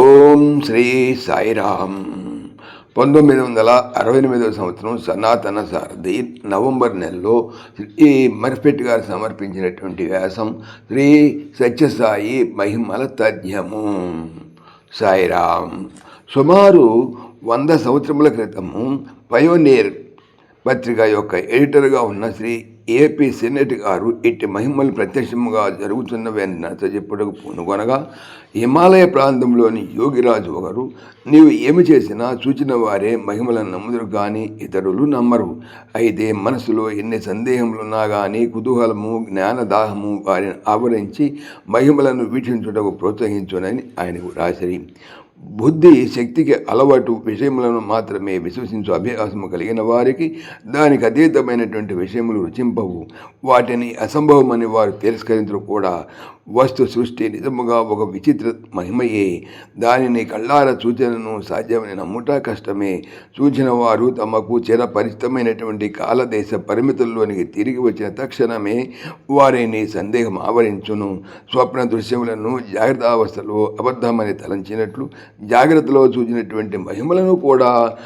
ఓం శ్రీ సాయిరామ్. పంతొమ్మిది వందల అరవై ఎనిమిదవ సంవత్సరం సనాతన సారథి నవంబర్ నెలలో ఈ మర్ఫెట్ గారు సమర్పించినటువంటి వ్యాసం శ్రీ సత్యసాయి మహిమల తథ్యము సాయిరామ్. సుమారు వంద సంవత్సరముల క్రితము పయోనీర్ పత్రిక యొక్క ఎడిటర్గా ఉన్న శ్రీ ఏపీ సెనెట్ గారు ఇట్టి మహిమలు ప్రత్యక్షముగా జరుగుతున్నవని చెప్పుటకు పూనుకొనగా హిమాలయ ప్రాంతంలోని యోగిరాజు ఒకరు నీవు ఏమి చేసినా చూచిన వారే మహిమలను నమ్ముదురు కానీ ఇతరులు నమ్మరు. అయితే మనసులో ఎన్ని సందేహములున్నా కానీ కుతూహలము జ్ఞానదాహము వారిని ఆవరించి మహిమలను వీక్షించుటకు ప్రోత్సహించునని ఆయనకు రాసిరి. బుద్ధి శక్తికి అలవాటు విషయములను మాత్రమే విశ్వసించు అభ్యాసము కలిగిన వారికి దానికి అతీతమైనటువంటి విషయములు రుచింపవు. వాటిని అసంభవమని వారు తిరస్కరించరు కూడా. వస్తు సృష్టి నిజముగా ఒక విచిత్ర మహిమయే. దానిని కళ్ళార సూచనను సాధ్యమని నమ్ముట కష్టమే. సూచన వారు తమకు చిరపరిచితమైనటువంటి కాలదేశ పరిమితుల్లోనికి తిరిగి వచ్చిన తక్షణమే వారిని సందేహం ఆవరించును. స్వప్న దృశ్యములను జాగ్రత్త అవస్థలో అబద్ధమని తలంచినట్లు జాగ్రత్తలో చూచినటువంటి మహిమలను కూడా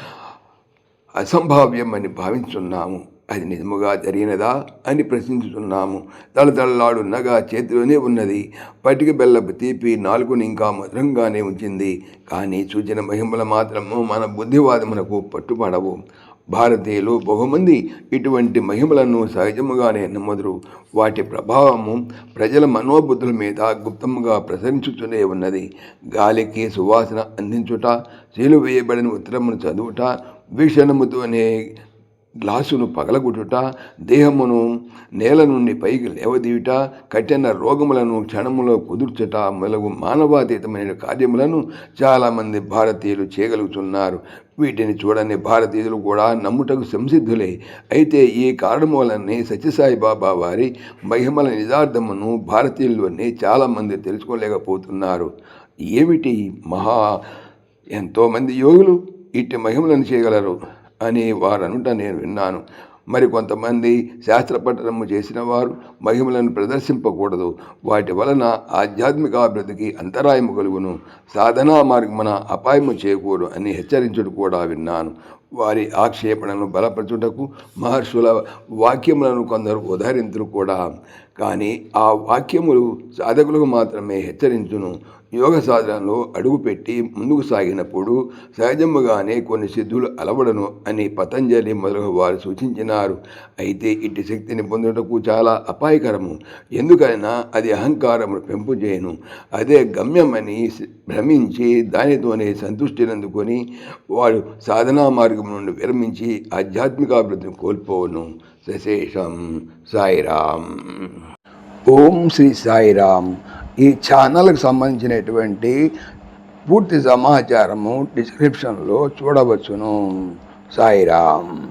అసంభావ్యం అని భావించున్నాము. అది నిజముగా జరిగినదా అని ప్రశ్నించుతున్నాము తలతళలాడు నగ చేతిలోనే ఉన్నది. పటిక బెల్లపు తీపి నాలుగుని ఇంకా మధురంగానే ఉంచింది. కానీ సూచన మహిమలు మాత్రము మన బుద్ధివాదమునకు పట్టుపడవు. భారతీయులు బహుమంది ఇటువంటి మహిమలను సహజముగానే నమ్మదురు. వాటి ప్రభావము ప్రజల మనోబుద్ధుల మీద గుప్తముగా ప్రసరించుతూనే ఉన్నది. గాలికి సువాసన అందించుట శీలు వేయబడిన ఉత్తరమును చదువుట వీక్షణముతోనే గ్లాసును పగలగొట్టుట దేహమును నేల నుండి పైకి లేవదీయుట కఠిన రోగములను క్షణములో కుదుర్చుట మొదలగు మానవాతీతమైన కార్యములను చాలామంది భారతీయులు చేయగలుగుతున్నారు. వీటిని చూడని భారతీయులు కూడా నమ్ముటకు సంసిద్ధులే. అయితే ఈ కారణం వలనే సత్యసాయిబాబా వారి మహిమల నిజార్థమును భారతీయుల్లోనే చాలామంది తెలుసుకోలేకపోతున్నారు. ఏమిటి మహా ఎంతోమంది యోగులు ఇట్టి మహిమలను చేయగలరు? అని వారు నేను విన్నాను. మరి కొంతమంది శాస్త్ర పఠనము చేసిన వారు మహిమలను ప్రదర్శింపకూడదు. వాటి వలన ఆధ్యాత్మిక అభివృద్ధికి అంతరాయము కలుగును. సాధనా మార్గమున అపాయము చేయకూడదు అని హెచ్చరించుడు కూడా విన్నాను. వారి ఆక్షేపణను బలపరచుటకు మహర్షుల వాక్యములను కొందరు ఉదాహరించరు కూడా. కానీ ఆ వాక్యములు సాధకులకు మాత్రమే హెచ్చరించును. యోగ సాధనలో అడుగుపెట్టి ముందుకు సాగినప్పుడు సహజముగానే కొన్ని సిద్ధులు అలవడను అని పతంజలి మొదలగు వారు సూచించినారు. అయితే ఇట్టి శక్తిని పొందుటకు చాలా అపాయకరము. ఎందుకైనా అది అహంకారమును పెంపు చేయను అదే గమ్యమని భ్రమించి దానితోనే సంతుష్టినందుకొని వాడు సాధనా మార్గం నుండి విరమించి ఆధ్యాత్మికాభివృద్ధిని కోల్పోవను. సశేషం సాయిరామ్. ఓం శ్రీ సాయిరామ్. ఈ ఛానల్కి సంబంధించినటువంటి పూర్తి సమాచారము డిస్క్రిప్షన్లో చూడవచ్చును. సాయిరామ్.